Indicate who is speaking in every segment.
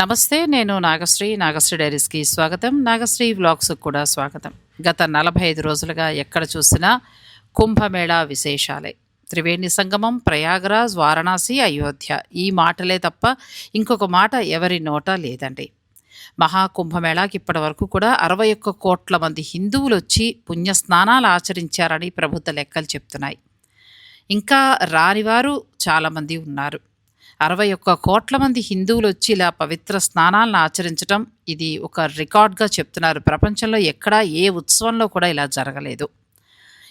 Speaker 1: నమస్తే నేను నాగశ్రీ. నాగశ్రీ డైరీస్కి స్వాగతం. నాగశ్రీ వ్లాగ్స్కి కూడా స్వాగతం. గత నలభై ఐదు రోజులుగా ఎక్కడ చూసినా కుంభమేళా విశేషాలే. త్రివేణి సంగమం ప్రయాగరాజ్ వారణాసి అయోధ్య. ఈ మాటలే తప్ప ఇంకొక మాట ఎవరి నోట లేదండి. మహాకుంభమేళాకి ఇప్పటి వరకు కూడా అరవై ఒక్క కోట్ల మంది హిందువులు వచ్చి పుణ్యస్నానాలు ఆచరించారని ప్రభుత్వ లెక్కలు చెప్తున్నాయి. ఇంకా రానివారు చాలామంది ఉన్నారు. అరవై ఒక్క కోట్ల మంది హిందువులు వచ్చి ఇలా పవిత్ర స్నానాలను ఆచరించడం ఇది ఒక రికార్డ్గా చెప్తున్నారు. ప్రపంచంలో ఎక్కడా ఏ ఉత్సవంలో కూడా ఇలా జరగలేదు.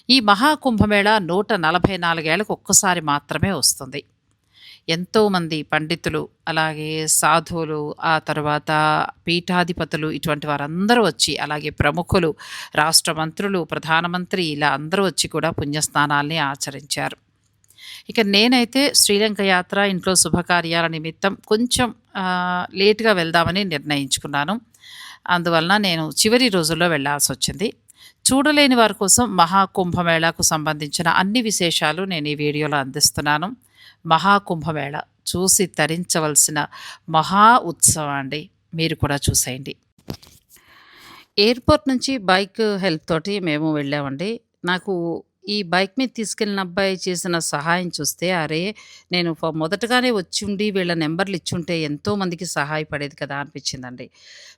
Speaker 1: ఈ మహాకుంభమేళ నూట నలభై నాలుగేళ్ళకు ఒక్కసారి మాత్రమే వస్తుంది. ఎంతోమంది పండితులు అలాగే సాధువులు ఆ తర్వాత పీఠాధిపతులు ఇటువంటి వారందరూ వచ్చి అలాగే ప్రముఖులు రాష్ట్ర మంత్రులు ప్రధానమంత్రి ఇలా అందరూ వచ్చి కూడా పుణ్యస్నానాల్ని ఆచరించారు. ఇక నేనైతే శ్రీలంక యాత్ర ఇంట్లో శుభకార్యాల నిమిత్తం కొంచెం లేట్గా లేటుగా వెళ్దామని నిర్ణయించుకున్నాను. అందువలన నేను చివరి రోజుల్లో వెళ్ళాల్సి వచ్చింది చూడలేని వారి కోసం మహాకుంభమేళాకు సంబంధించిన అన్ని విశేషాలు నేను ఈ వీడియోలో అందిస్తున్నాను. మహాకుంభమేళ చూసి తరించవలసిన మహా ఉత్సవం అండి. మీరు కూడా చూసేయండి. ఎయిర్పోర్ట్ నుంచి బైక్ హెల్ప్ తోటి మేము వెళ్ళామండి. నాకు ఈ బైక్ మీద తీసుకెళ్ళిన అబ్బాయి చేసిన సహాయం చూస్తే అరే నేను మొదటగానే వచ్చి ఉండి వీళ్ళ నెంబర్లు ఇచ్చుంటే ఎంతో మందికి సహాయపడేది కదా అనిపించిందండి.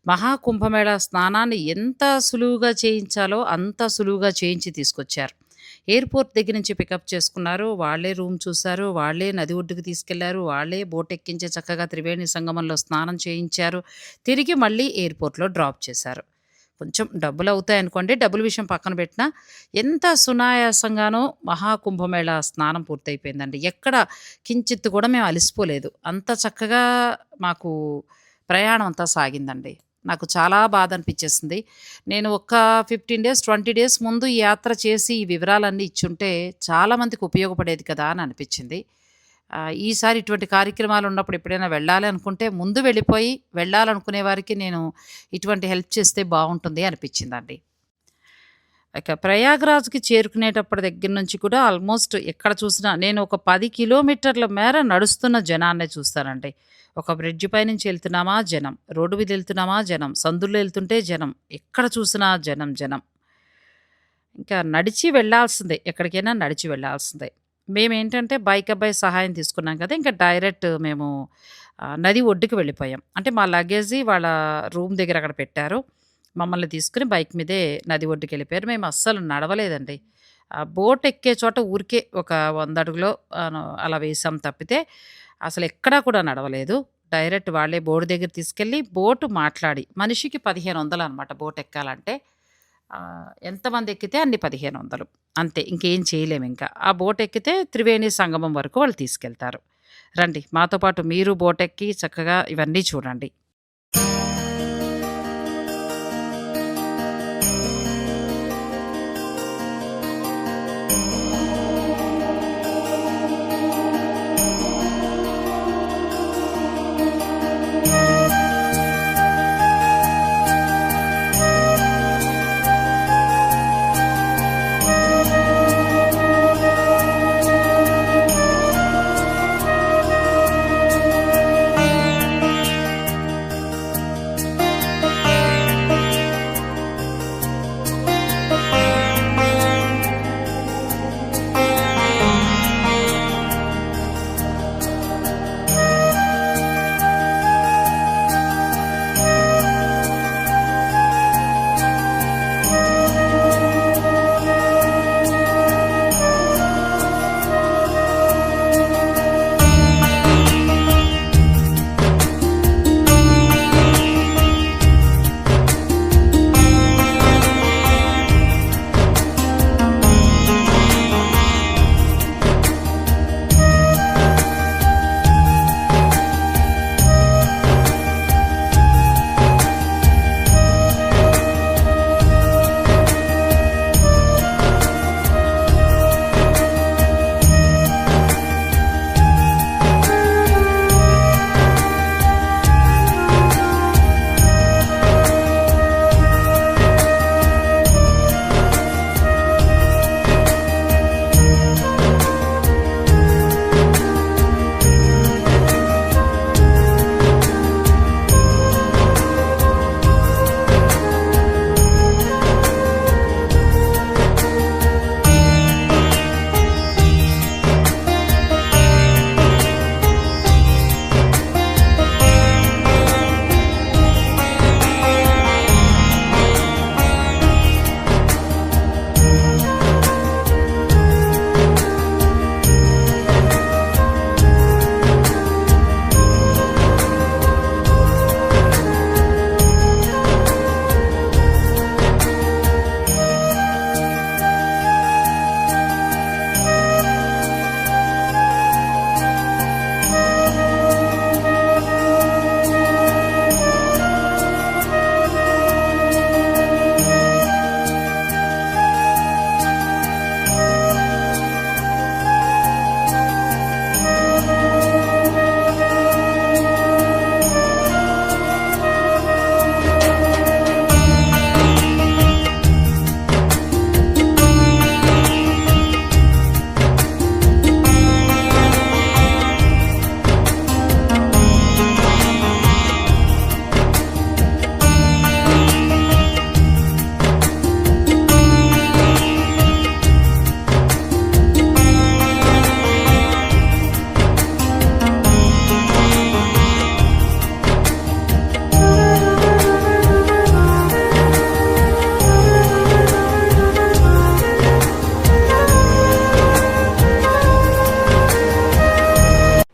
Speaker 1: మహాకుంభమేళ స్నానాన్ని ఎంత సులువుగా చేయించాలో అంత సులువుగా చేయించి తీసుకొచ్చారు. ఎయిర్పోర్ట్ దగ్గర నుంచి పికప్ చేసుకున్నారు. వాళ్ళే రూమ్ చూశారు. వాళ్ళే నది ఒడ్డుకు తీసుకెళ్ళారు. వాళ్ళే బోట్ ఎక్కించే చక్కగా త్రివేణి సంగమంలో స్నానం చేయించారు. తిరిగి మళ్ళీ ఎయిర్పోర్ట్లో డ్రాప్ చేశారు. కొంచెం డబ్బులు అవుతాయి అనుకోండి డబ్బుల విషయం పక్కన పెట్టినా ఎంత సునాయాసంగానో మహాకుంభమేళ స్నానం పూర్తయిపోయిందండి. ఎక్కడ కించిత్తు కూడా మేము అలసిపోలేదు. అంత చక్కగా మాకు ప్రయాణం అంతా సాగిందండి. నాకు చాలా బాధ అనిపించేసింది నేను ఒక ఫిఫ్టీన్ డేస్ ట్వంటీ డేస్ ముందు ఈ యాత్ర చేసి ఈ వివరాలన్నీ ఇచ్చుంటే చాలామందికి ఉపయోగపడేది కదా అని అనిపించింది ఈసారి ఇటువంటి కార్యక్రమాలు ఉన్నప్పుడు ఎప్పుడైనా వెళ్ళాలి అనుకుంటే ముందు వెళ్ళిపోయి వెళ్ళాలనుకునే వారికి నేను ఇటువంటి హెల్ప్ చేస్తే బాగుంటుంది అనిపించిందండి. ఇక ప్రయాగ్రాజ్కి చేరుకునేటప్పటి దగ్గర నుంచి కూడా ఆల్మోస్ట్ ఎక్కడ చూసినా నేను ఒక పది కిలోమీటర్ల మేర నడుస్తున్న జనాన్నే చూస్తానండి. ఒక బ్రిడ్జ్ పై నుంచి వెళ్తున్నామా జనం రోడ్డు మీద వెళ్తున్నామా జనం సందుల్లో వెళ్తుంటే జనం ఎక్కడ చూసినా జనం జనం. ఇంకా నడిచి వెళ్ళాల్సిందే ఎక్కడికైనా నడిచి వెళ్ళాల్సిందే. మేమేంటంటే బైక్ అబ్బాయి సహాయం తీసుకున్నాం కదా ఇంకా డైరెక్ట్ మేము నది ఒడ్డుకి వెళ్ళిపోయాం. అంటే మా లగేజీ వాళ్ళ రూమ్ దగ్గర అక్కడ పెట్టారు. మమ్మల్ని తీసుకుని బైక్ మీదే నది ఒడ్డుకి వెళ్ళిపోయారు. మేము అస్సలు నడవలేదండి. బోట్ ఎక్కే చోట ఊరికే ఒక వంద అడుగులో అలా వేసాం తప్పితే అసలు ఎక్కడా కూడా నడవలేదు. డైరెక్ట్ వాళ్ళే బోర్డు దగ్గర తీసుకెళ్ళి బోటు మాట్లాడి మనిషికి పదిహేను వందలు అనమాట బోట్ ఎక్కాలంటే. ఎంతమంది ఎక్కితే అన్ని పదిహేను వందలు అంతే ఇంకేం చేయలేము ఇంకా. ఆ బోట్ ఎక్కితే త్రివేణి సంగమం వరకు వాళ్ళు తీసుకెళ్తారు. రండి మాతో పాటు మీరు బోట్ ఎక్కి చక్కగా ఇవన్నీ చూడండి.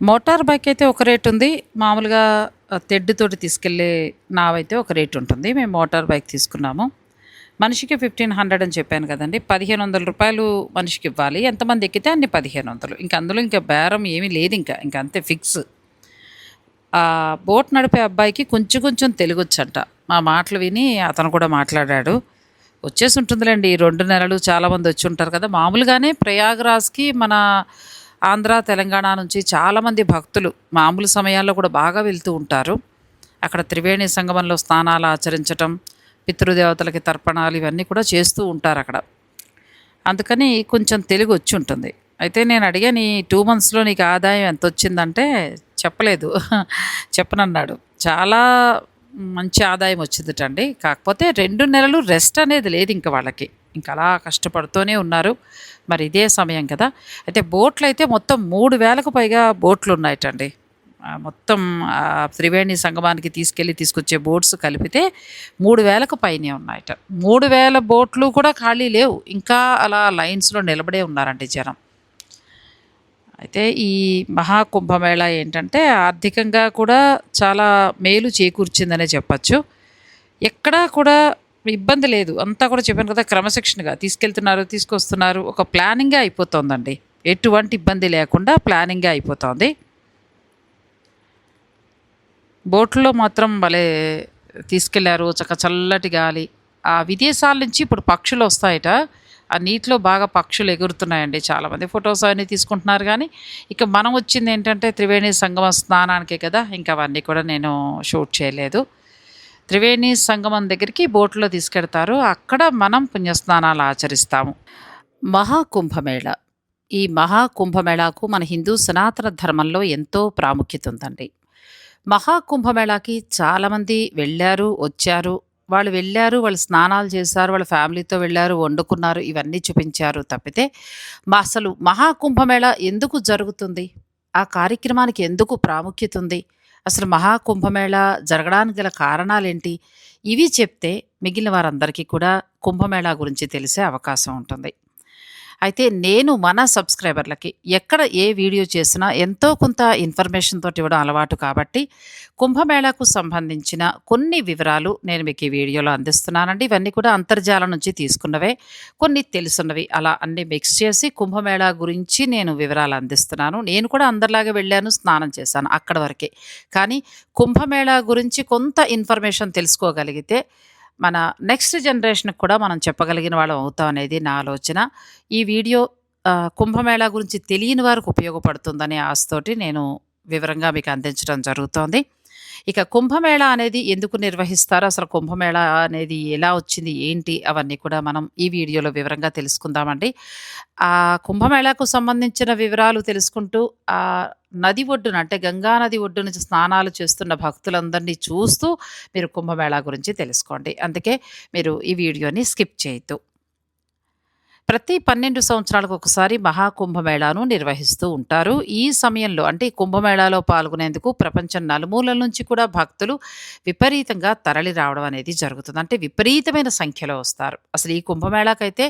Speaker 1: మోటార్ బైక్ అయితే ఒక రేట్ ఉంది. మామూలుగా తెడ్డుతోటి తీసుకెళ్ళే నావైతే ఒక రేట్ ఉంటుంది. మేము మోటార్ బైక్ తీసుకున్నాము. మనిషికి 1500 అని చెప్పాను కదండి పదిహేను వందల రూపాయలు మనిషికి ఇవ్వాలి. ఎంతమంది ఎక్కితే అన్ని పదిహేను వందలు ఇంకా అందులో ఇంకా బేరం ఏమీ లేదు ఇంకా ఇంకా అంతే ఫిక్స్. ఆ బోట్ నడిపే అబ్బాయికి కొంచెం కొంచెం తెలుగొచ్చంట. మా మాటలు విని అతను కూడా మాట్లాడాడు. వచ్చేసుంటుందిలెండి. ఈ రెండు నెలలు చాలామంది వచ్చి ఉంటారు కదా! మామూలుగానే ప్రయాగ్‌రాజ్‌కి మన ఆంధ్ర, తెలంగాణ నుంచి చాలామంది భక్తులు మామూలు సమయాల్లో కూడా బాగా వెళ్తూ ఉంటారు. అక్కడ త్రివేణి సంగమంలో స్నానాలు ఆచరించటం, పితృదేవతలకి తర్పణాలు ఇవన్నీ కూడా చేస్తూ ఉంటారు అక్కడ అందుకని కొంచెం తెలుగు వచ్చి ఉంటుంది అయితే నేను అడిగాను, "ఈ టూ మంత్స్‌లో నీకు ఆదాయం ఎంత వచ్చిందంటే చెప్పలేదు. చెప్పనన్నాడు. చాలా మంచి ఆదాయం వచ్చిందిటండి కాకపోతే రెండు నెలలు రెస్ట్ అనేది లేదు ఇంకా వాళ్ళకి. ఇంకా అలా కష్టపడుతూనే ఉన్నారు. మరి ఇదే సమయం కదా! అయితే బోట్లు అయితే మొత్తం 3000కు పైగా బోట్లు ఉన్నాయటండి మొత్తం త్రివేణి సంగమానికి తీసుకెళ్ళి తీసుకొచ్చే బోట్స్ కలిపితే 3000కు పైనే ఉన్నాయట. 3000 బోట్లు కూడా ఖాళీ లేవు. ఇంకా అలా లైన్స్‌లో నిలబడే ఉన్నారండి జనం. అయితే ఈ మహాకుంభమేళ ఏంటంటే ఆర్థికంగా కూడా చాలా మేలు చేకూర్చిందనే చెప్పచ్చు ఎక్కడా కూడా ఇబ్బంది లేదు. అంతా కూడా చెప్పాను కదా! క్రమశిక్షణగా తీసుకెళ్తున్నారు, తీసుకొస్తున్నారు. ఒక ప్లానింగే అయిపోతుందండి ఎటువంటి ఇబ్బంది లేకుండా ప్లానింగే అయిపోతోంది. బోట్‌లో మాత్రం భలే తీసుకెళ్ళారు. చక్క చల్లటి గాలి. ఆ విదేశాల నుంచి ఇప్పుడు పక్షులు వస్తాయట ఆ నీటిలో బాగా పక్షులు ఎగురుతున్నాయండి. చాలామంది ఫొటోస్ అవన్నీ తీసుకుంటున్నారు కానీ ఇక మనం వచ్చింది ఏంటంటే త్రివేణి సంగమ స్నానానికే కదా! ఇంకా అవన్నీ కూడా నేను షూట్ చేయలేదు. త్రివేణి సంగమం దగ్గరికి బోట్‌లో తీసుకెడతారు. అక్కడ మనం పుణ్యస్నానాలు ఆచరిస్తాము. మహాకుంభమేళ. ఈ మహాకుంభమేళాకు మన హిందూ సనాతన ధర్మంలో ఎంతో ప్రాముఖ్యత ఉందండి. మహాకుంభమేళాకి చాలామంది వెళ్ళారు వచ్చారు. వాళ్ళు వెళ్ళారు వాళ్ళు స్నానాలు చేశారు, వాళ్ళ ఫ్యామిలీతో వెళ్ళారు వండుకున్నారు, ఇవన్నీ చూపించారు తప్పితే, మ అసలు మహాకుంభమేళ ఎందుకు జరుగుతుంది? ఆ కార్యక్రమానికి ఎందుకు ప్రాముఖ్యత ఉంది? అసలు మహాకుంభమేళ జరగడానికి గల కారణాలేంటి? ఇవి చెప్తే మిగిలిన వారందరికీ కూడా కుంభమేళా గురించి తెలిసే అవకాశం ఉంటుంది. అయితే నేను మన సబ్‌స్క్రైబర్‌లకి ఎక్కడ ఏ వీడియో చేసినా ఎంతో కొంత ఇన్ఫర్మేషన్ తోటి ఇవ్వడం అలవాటు కాబట్టి, కుంభమేళాకు సంబంధించిన కొన్ని వివరాలు నేను మీకు ఈ వీడియోలో అందిస్తున్నానండి. ఇవన్నీ కూడా అంతర్జాలం నుంచి తీసుకున్నవే. కొన్ని తెలుసున్నవి అలా అన్నీ మిక్స్ చేసి కుంభమేళా గురించి నేను వివరాలు అందిస్తున్నాను. నేను కూడా అందరిలాగా వెళ్ళాను, స్నానం చేశాను అక్కడ వరకే. కానీ కుంభమేళా గురించి కొంత ఇన్ఫర్మేషన్ తెలుసుకోగలిగితే, మన నెక్స్ట్ జనరేషన్‌కి కూడా మనం చెప్పగలిగిన వాళ్ళం అవుతాం అనేది నా ఆలోచన. ఈ వీడియో కుంభమేళా గురించి తెలియని వారికి ఉపయోగపడుతుందనే ఆశతోటి నేను వివరంగా మీకు అందించడం జరుగుతోంది. ఇక కుంభమేళా అనేది ఎందుకు నిర్వహిస్తారు? అసలు కుంభమేళా అనేది ఎలా వచ్చింది? ఏంటి? అవన్నీ కూడా మనం ఈ వీడియోలో వివరంగా తెలుసుకుందామండి. ఆ కుంభమేళాకు సంబంధించిన వివరాలు తెలుసుకుంటూ ఆ నది ఒడ్డున అంటే గంగా నది ఒడ్డు నుంచి స్నానాలు చేస్తున్న భక్తులందరినీ చూస్తూ మీరు కుంభమేళా గురించి తెలుసుకోండి. అందుకే మీరు ఈ వీడియోని స్కిప్ చేయొద్దు. ప్రతి 12 సంవత్సరాలకు ఒకసారి మహాకుంభమేళాను నిర్వహిస్తూ ఉంటారు. ఈ సమయంలో అంటే కుంభమేళాలో పాల్గొనేందుకు ప్రపంచం నలుమూలల నుంచి కూడా భక్తులు విపరీతంగా తరలి రావడం అనేది జరుగుతుంది. అంటే విపరీతమైన సంఖ్యలో వస్తారు. అసలు ఈ కుంభమేళాకైతే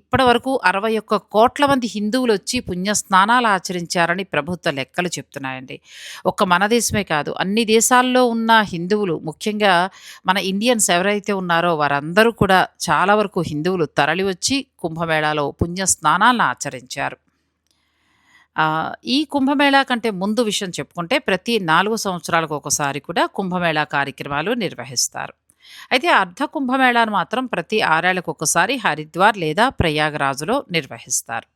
Speaker 1: ఇప్పటివరకు 61,00,00,000 మంది హిందువులు వచ్చి పుణ్యస్నానాలు ఆచరించారని ప్రభుత్వ లెక్కలు చెప్తున్నాయండి. ఒక్క మన దేశమే కాదు అన్ని దేశాల్లో ఉన్న హిందువులు ముఖ్యంగా మన ఇండియన్స్ ఎవరైతే ఉన్నారో వారందరూ కూడా చాలా వరకు హిందువులు తరలి వచ్చి కుంభమేళాలో పుణ్య స్నానాలను ఆచరించారు. ఈ కుంభమేళా కంటే ముందు విషయం చెప్పుకుంటే ప్రతి నాలుగు సంవత్సరాలకు ఒకసారి కూడా కుంభమేళా కార్యక్రమాలు నిర్వహిస్తారు. అయితే అర్ధ కుంభమేళాను మాత్రం ప్రతి ఆరేళ్ళకు ఒకసారి హరిద్వార్ లేదా ప్రయాగరాజులో నిర్వహిస్తారు.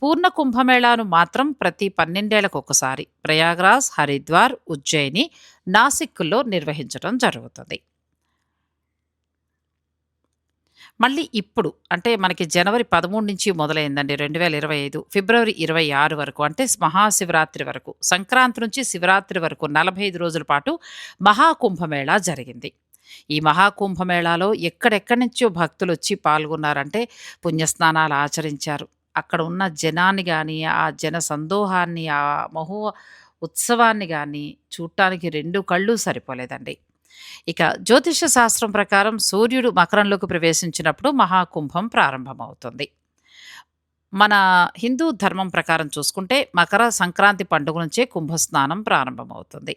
Speaker 1: పూర్ణ కుంభమేళాను మాత్రం ప్రతి పన్నెండేళ్ళకు ఒకసారి ప్రయాగరాజ్, హరిద్వార్, ఉజ్జయిని, నాసిక్‌లో నిర్వహించడం జరుగుతుంది. మళ్ళీ ఇప్పుడు అంటే మనకి జనవరి 13 నుంచి మొదలైందండి 2025. ఫిబ్రవరి 26 వరకు అంటే మహాశివరాత్రి వరకు, సంక్రాంతి నుంచి శివరాత్రి వరకు 45 రోజుల పాటు మహాకుంభమేళా జరిగింది. ఈ మహాకుంభమేళాలో ఎక్కడెక్కడి నుంచో భక్తులు వచ్చి పాల్గొన్నారంటే పుణ్యస్నానాలు ఆచరించారు. అక్కడ ఉన్న జనాన్ని కానీ ఆ జన సందోహాన్ని, ఆ మహో ఉత్సవాన్ని కానీ చూడటానికి రెండు కళ్ళు సరిపోలేదండి. ఇక జ్యోతిష శాస్త్రం ప్రకారం సూర్యుడు మకరంలోకి ప్రవేశించినప్పుడు మహాకుంభం ప్రారంభమవుతుంది. మన హిందూ ధర్మం ప్రకారం చూసుకుంటే మకర సంక్రాంతి పండుగ నుంచే కుంభస్నానం ప్రారంభమవుతుంది.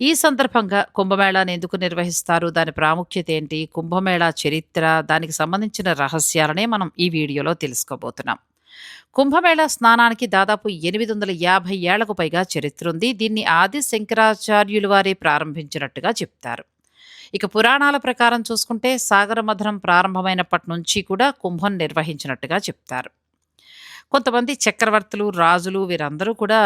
Speaker 1: ఈ సందర్భంగా కుంభమేళాను ఎందుకు నిర్వహిస్తారు? దాని ప్రాముఖ్యత ఏంటి? కుంభమేళా చరిత్ర, దానికి సంబంధించిన రహస్యాలనే మనం ఈ వీడియోలో తెలుసుకోబోతున్నాం. కుంభమేళ స్నానానికి దాదాపు 850 ఏళ్ళకు పైగా చరిత్ర ఉంది దీన్ని ఆది శంకరాచార్యులు వారే ప్రారంభించినట్టుగా చెప్తారు. ఇక పురాణాల ప్రకారం చూసుకుంటే సాగర మథనం ప్రారంభమైనప్పటి నుంచి కూడా కుంభం నిర్వహించినట్టుగా చెప్తారు. కొంతమంది చక్రవర్తులు, రాజులు వీరందరూ కూడా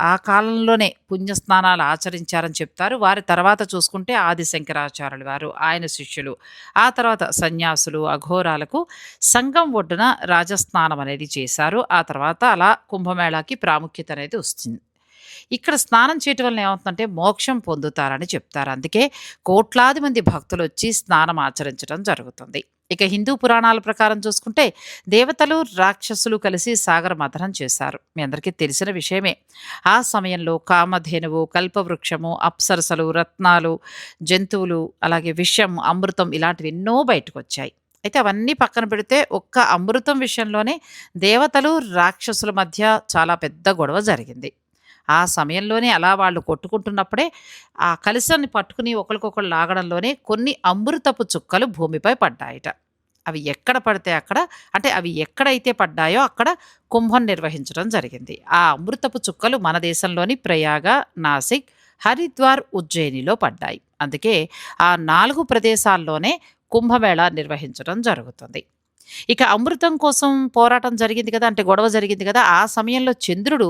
Speaker 1: ఆ కాలంలోనే పుణ్యస్నానాలు ఆచరించారని చెప్తారు. వారి తర్వాత చూసుకుంటే ఆది శంకరాచార్యులు వారు, ఆయన శిష్యులు, ఆ తర్వాత సన్యాసులు, అఘోరాలకు సంఘం ఒడ్డున రాజస్నానం అనేది చేశారు. ఆ తర్వాత అలా కుంభమేళాకి ప్రాముఖ్యత అనేది వస్తుంది. ఇక్కడ స్నానం చేయటం వలన ఏమవుతుందంటే మోక్షం పొందుతారని చెప్తారు. అందుకే కోట్లాది మంది భక్తులు వచ్చి స్నానం ఆచరించడం జరుగుతుంది. ఇక హిందూ పురాణాల ప్రకారం చూసుకుంటే దేవతలు, రాక్షసులు కలిసి సాగర మథనం చేశారు. మీ అందరికీ తెలిసిన విషయమే. ఆ సమయంలో కామధేనువు, కల్పవృక్షము, అప్సరసలు, రత్నాలు, జంతువులు, అలాగే విషం, అమృతం ఇలాంటివి ఎన్నో బయటకొచ్చాయి. అయితే అవన్నీ పక్కన పెడితే ఒక్క అమృతం విషయంలోనే దేవతలు, రాక్షసుల మధ్య చాలా పెద్ద గొడవ జరిగింది. ఆ సమయంలోనే అలా వాళ్ళు కొట్టుకుంటున్నప్పుడే ఆ కలిసాన్ని పట్టుకుని ఒకరికొకరు లాగడంలోనే కొన్ని అమృతపు చుక్కలు భూమిపై పడ్డాయట. అవి ఎక్కడ పడితే అక్కడ అంటే అవి ఎక్కడైతే పడ్డాయో అక్కడ కుంభం నిర్వహించడం జరిగింది. ఆ అమృతపు చుక్కలు మన దేశంలోని ప్రయాగ, నాసిక్, హరిద్వార్, ఉజ్జయినిలో పడ్డాయి. అందుకే ఆ నాలుగు ప్రదేశాల్లోనే కుంభమేళ నిర్వహించడం జరుగుతుంది. ఇక అమృతం కోసం పోరాటం జరిగింది కదా! అంటే గొడవ జరిగింది కదా! ఆ సమయంలో చంద్రుడు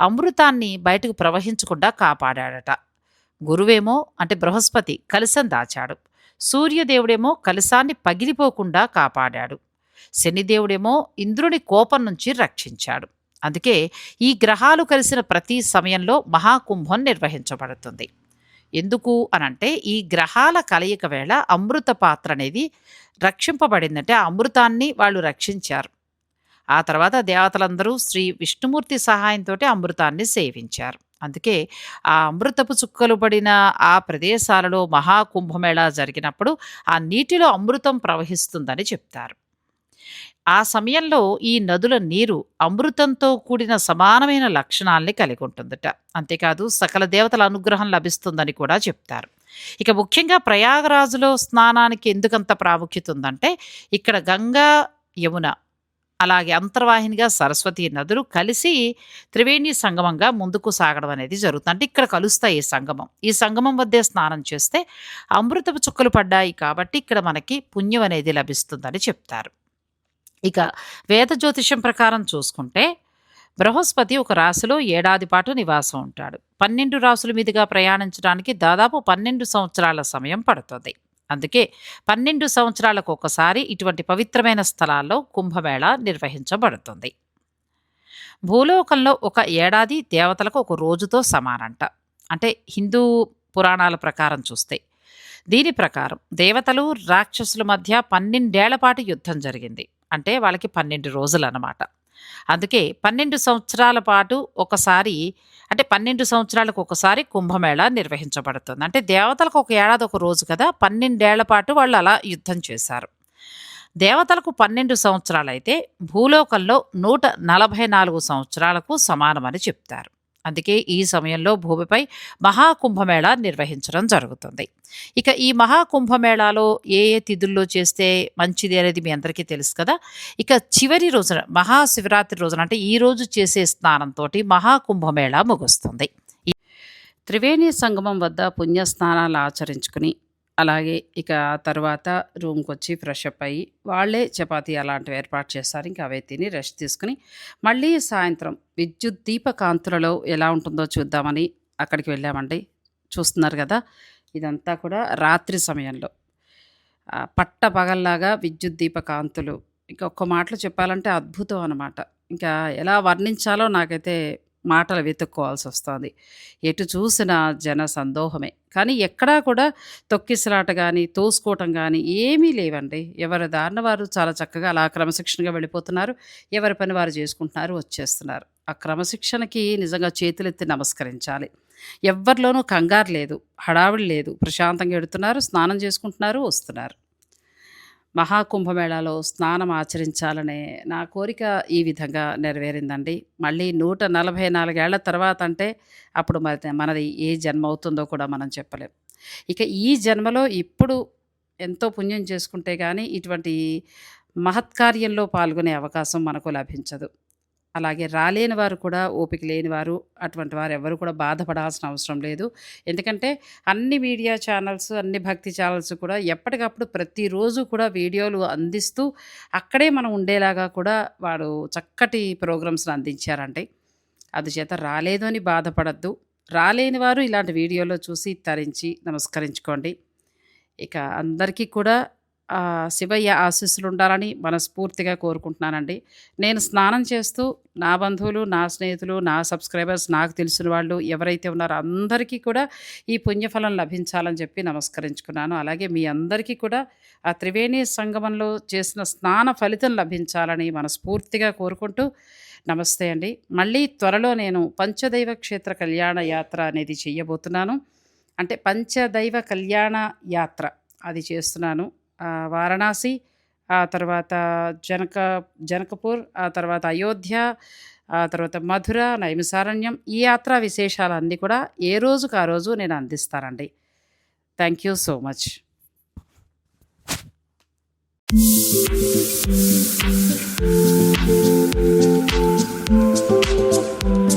Speaker 1: అమృతాన్ని బయటకు ప్రవహించకుండా కాపాడాడట. గురువేమో అంటే బృహస్పతి కలశం దాచాడు. సూర్యదేవుడేమో కలశాన్ని పగిలిపోకుండా కాపాడాడు. శనిదేవుడేమో ఇంద్రుని కోపం నుంచి రక్షించాడు. అందుకే ఈ గ్రహాలు కలిసిన ప్రతి సమయంలో మహాకుంభం నిర్వహించబడుతుంది. ఎందుకు అనంటే ఈ గ్రహాల కలయిక వేళ అమృత పాత్ర అనేది రక్షింపబడిందంటే ఆ అమృతాన్ని వాళ్ళు రక్షించారు. ఆ తర్వాత దేవతలందరూ శ్రీ విష్ణుమూర్తి సహాయంతో అమృతాన్ని సేవించారు. అందుకే ఆ అమృతపు చుక్కలు పడిన ఆ ప్రదేశాలలో మహాకుంభమేళా జరిగినప్పుడు ఆ నీటిలో అమృతం ప్రవహిస్తుందని చెప్తారు. ఆ సమయంలో ఈ నదుల నీరు అమృతంతో కూడిన సమానమైన లక్షణాల్ని కలిగి ఉంటుందట. అంతేకాదు సకల దేవతల అనుగ్రహం లభిస్తుందని కూడా చెప్తారు. ఇక ముఖ్యంగా ప్రయాగరాజులో స్నానానికి ఎందుకంత ప్రాముఖ్యత ఉందంటే ఇక్కడ గంగా, యమున అలాగే అంతర్వాహినిగా సరస్వతి నదులు కలిసి త్రివేణి సంగమంగా ముందుకు సాగడం అనేది జరుగుతుంది. అంటే ఇక్కడ కలుస్తాయి ఈ సంగమం. ఈ సంగమం వద్దే స్నానం చేస్తే అమృతపు చుక్కలు పడ్డాయి కాబట్టి ఇక్కడ మనకి పుణ్యం అనేది లభిస్తుందని చెప్తారు. ఇక వేద జ్యోతిషం ప్రకారం చూసుకుంటే బృహస్పతి ఒక రాశిలో ఏడాది పాటు నివాసం ఉంటాడు. 12 రాసుల మీదుగా ప్రయాణించడానికి దాదాపు 12 సంవత్సరాల సమయం పడుతుంది. అందుకే 12 సంవత్సరాలకు ఒకసారి ఇటువంటి పవిత్రమైన స్థలాల్లో కుంభమేళ నిర్వహించబడుతుంది. భూలోకంలో ఒక ఏడాది దేవతలకు ఒక రోజుతో సమానంట. అంటే హిందూ పురాణాల ప్రకారం చూస్తే. దీని ప్రకారం దేవతలు, రాక్షసుల మధ్య పన్నెండేళ్ళ పాటు యుద్ధం జరిగింది. అంటే వాళ్ళకి పన్నెండు రోజులు అనమాట అందుకే 12 సంవత్సరాల పాటు ఒకసారి అంటే 12 సంవత్సరాలకు ఒకసారి కుంభమేళా నిర్వహించబడుతుంది. అంటే దేవతలకు ఒక ఏడాది ఒక రోజు కదా! పన్నెండేళ్ళ పాటు వాళ్ళు అలా యుద్ధం చేశారు. దేవతలకు 12 సంవత్సరాలైతే భూలోకంలో 144 సంవత్సరాలకు సమానమని చెప్తారు. అందుకే ఈ సమయంలో భూమిపై మహాకుంభమేళ నిర్వహించడం జరుగుతుంది. ఇక ఈ మహాకుంభమేళాలో ఏ ఏ తిథుల్లో చేస్తే మంచిది అనేది మీ అందరికీ తెలుసు కదా! ఇక చివరి రోజున మహాశివరాత్రి రోజున అంటే ఈ రోజు చేసే స్నానంతోటి మహాకుంభమేళ ముగుస్తుంది. త్రివేణి సంగమం వద్ద పుణ్యస్నానాలు ఆచరించుకుని అలాగే ఇక తర్వాత రూమ్కి వచ్చి ఫ్రెష్ అప్ అయ్యి వాళ్ళే చపాతీ అలాంటివి ఏర్పాటు చేస్తారు. ఇంకా అవే తిని రెస్ట్ తీసుకొని మళ్ళీ సాయంత్రం విద్యుత్ దీప కాంతులలో ఎలా ఉంటుందో చూద్దామని అక్కడికి వెళ్ళామండి. చూస్తున్నారు కదా ఇదంతా కూడా రాత్రి సమయంలో. పట్ట పగల్లాగా విద్యుత్ దీప కాంతులు. ఇంక ఒక్క మాటలు చెప్పాలంటే అద్భుతం అనమాట. ఇంకా ఎలా వర్ణించాలో నాకైతే మాటలు వెతుక్కోవాల్సి వస్తుంది ఎటు చూసినా జన సందోహమే. కానీ ఎక్కడా కూడా తొక్కిసలాట కానీ తోసుకోవటం కానీ ఏమీ లేవండి. ఎవరి దారిన వారు చాలా చక్కగా అలా క్రమశిక్షణగా వెళ్ళిపోతున్నారు. ఎవరి పని వారు చేసుకుంటున్నారు, వచ్చేస్తున్నారు. ఆ క్రమశిక్షణకి నిజంగా చేతులెత్తి నమస్కరించాలి. ఎవ్వరిలోనూ కంగారు లేదు. హడావిడి లేదు. ప్రశాంతంగా ఎడుతున్నారు, స్నానం చేసుకుంటున్నారు, వస్తున్నారు. మహాకుంభమేళాలో స్నానం ఆచరించాలనే నా కోరిక ఈ విధంగా నెరవేరిందండి. మళ్ళీ నూట నలభై నాలుగేళ్ళ తర్వాత అంటే అప్పుడు మరి మనది ఏ జన్మ అవుతుందో కూడా మనం చెప్పలేం. ఇక ఈ జన్మలో ఇప్పుడు ఎంతో పుణ్యం చేసుకుంటే కానీ ఇటువంటి మహత్కార్యంలో పాల్గొనే అవకాశం మనకు లభించదు. అలాగే రాలేని వారు కూడా ఓపిక లేనివారు అటువంటి వారు ఎవరు కూడా బాధపడాల్సిన అవసరం లేదు. ఎందుకంటే అన్ని మీడియా ఛానల్స్, అన్ని భక్తి ఛానల్స్ కూడా ఎప్పటికప్పుడు ప్రతిరోజు కూడా వీడియోలు అందిస్తూ అక్కడే మనం ఉండేలాగా కూడా వాడు చక్కటి ప్రోగ్రామ్స్‌ని అందించారండి. అందుచేత రాలేదు అని బాధపడద్దు రాలేని వారు ఇలాంటి వీడియోలో చూసి తరించి నమస్కరించుకోండి. ఇక అందరికీ కూడా శివయ్య ఆశీస్సులు ఉండాలని మనస్ఫూర్తిగా కోరుకుంటున్నానండి. నేను స్నానం చేస్తూ నా బంధువులు, నా స్నేహితులు, నా సబ్‌స్క్రైబర్స్ నాకు తెలిసిన వాళ్ళు ఎవరైతే ఉన్నారో అందరికీ కూడా ఈ పుణ్యఫలం లభించాలని చెప్పి నమస్కరించుకున్నాను. అలాగే మీ అందరికీ కూడా ఆ త్రివేణి సంగమంలో చేసిన స్నాన ఫలితం లభించాలని మనస్ఫూర్తిగా కోరుకుంటూ నమస్తే అండి. మళ్ళీ త్వరలో నేను పంచదైవ క్షేత్ర కళ్యాణ యాత్ర అనేది చేయబోతున్నాను అంటే పంచదైవ కళ్యాణ యాత్ర అది చేస్తున్నాను. వారణాసి ఆ తర్వాత జనక జనకపూర్ ఆ తర్వాత అయోధ్య ఆ తర్వాత మధుర నైమిసారణ్యం ఈ యాత్రా విశేషాలన్నీ కూడా ఏ రోజుకు ఆ రోజు నేను అందిస్తానండి thank you so much Thank you.